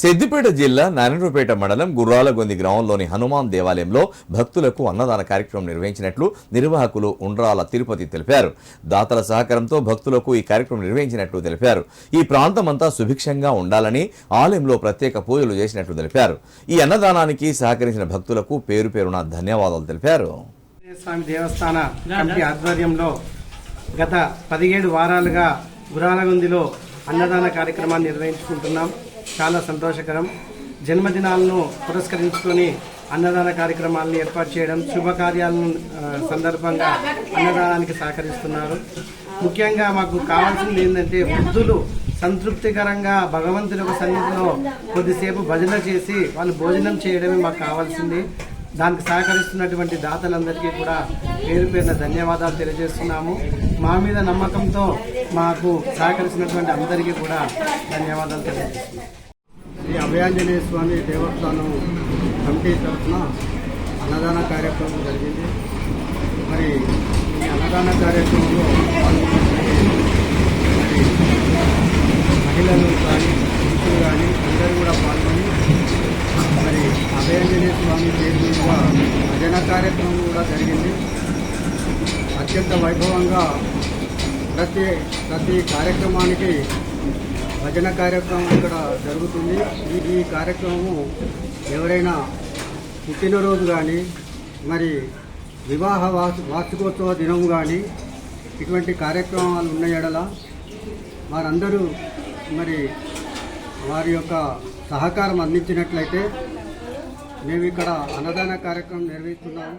సిద్దిపేట జిల్లా నారాయణపేట మండలం గుర్రాలగొంది గ్రామంలోని హనుమాన్ దేవాలయంలో భక్తులకు అన్నదాన కార్యక్రమం నిర్వహించినట్లు నిర్వాహకులు ఉండ్రాల తిరుపతి తెలిపారు. దాతల సహకారంతో భక్తులకు ఈ కార్యక్రమం నిర్వహించినట్లు తెలిపారు. ఈ ప్రాంతమంతా సుభిక్షంగా ఉండాలని ఆలయంలో ప్రత్యేక పూజలు చేసినట్లు తెలిపారు. ఈ అన్నదానానికి సహకరించిన భక్తులకు పేరు పేరున ధన్యవాదాలు తెలిపారు. స్వామి దేవస్థాన కమిటీ ఆధ్వర్యంలో గత పదిహేడు వారాలుగా గురాలగొందిలో అన్నదాన కార్యక్రమాన్ని నిర్వహించుకుంటున్నాం. చాలా సంతోషకరం. జన్మదినాలను పురస్కరించుకొని అన్నదాన కార్యక్రమాలను ఏర్పాటు చేయడం శుభకార్యాలను సందర్భంగా అన్నదానానికి సహకరిస్తున్నారు. ముఖ్యంగా మాకు కావాల్సింది ఏంటంటే వృద్ధులు సంతృప్తికరంగా భగవంతుని యొక్క సన్నిధిలో కొద్దిసేపు భజన చేసి వాళ్ళు భోజనం చేయడమే మాకు కావాల్సింది. దానికి సహకరిస్తున్నటువంటి దాతలందరికీ కూడా పేరు పేరున ధన్యవాదాలు తెలియజేస్తున్నాము. మా మీద నమ్మకంతో మాకు సహకరిస్తున్నటువంటి అందరికీ కూడా ధన్యవాదాలు తెలియజేస్తున్నాము. శ్రీ అభయాంజనేయ స్వామి దేవస్థానం కమిటీ తరఫున అన్నదాన కార్యక్రమం జరిగింది. మరి ఈ అన్నదాన కార్యక్రమంలో పాల్గొన్నటువంటి మరి మహిళలు కానీ పురుషులు కానీ అందరూ కూడా పాల్గొని మరి అభయాంజనేయ స్వామి పేరు మీదుగా భజన కార్యక్రమం కూడా జరిగింది. అత్యంత వైభవంగా ప్రతి ప్రతి కార్యక్రమానికి భజన కార్యక్రమం ఇక్కడ జరుగుతుంది. ఈ ఈ కార్యక్రమము ఎవరైనా పుట్టినరోజు కానీ మరి వివాహ వార్షికోత్సవ దినం కానీ ఇటువంటి కార్యక్రమాలు ఉన్న ఎడల వారందరూ మరి వారి యొక్క సహకారం అందించినట్లయితే మేము ఇక్కడ అన్నదాన కార్యక్రమం నిర్వహిస్తున్నాము.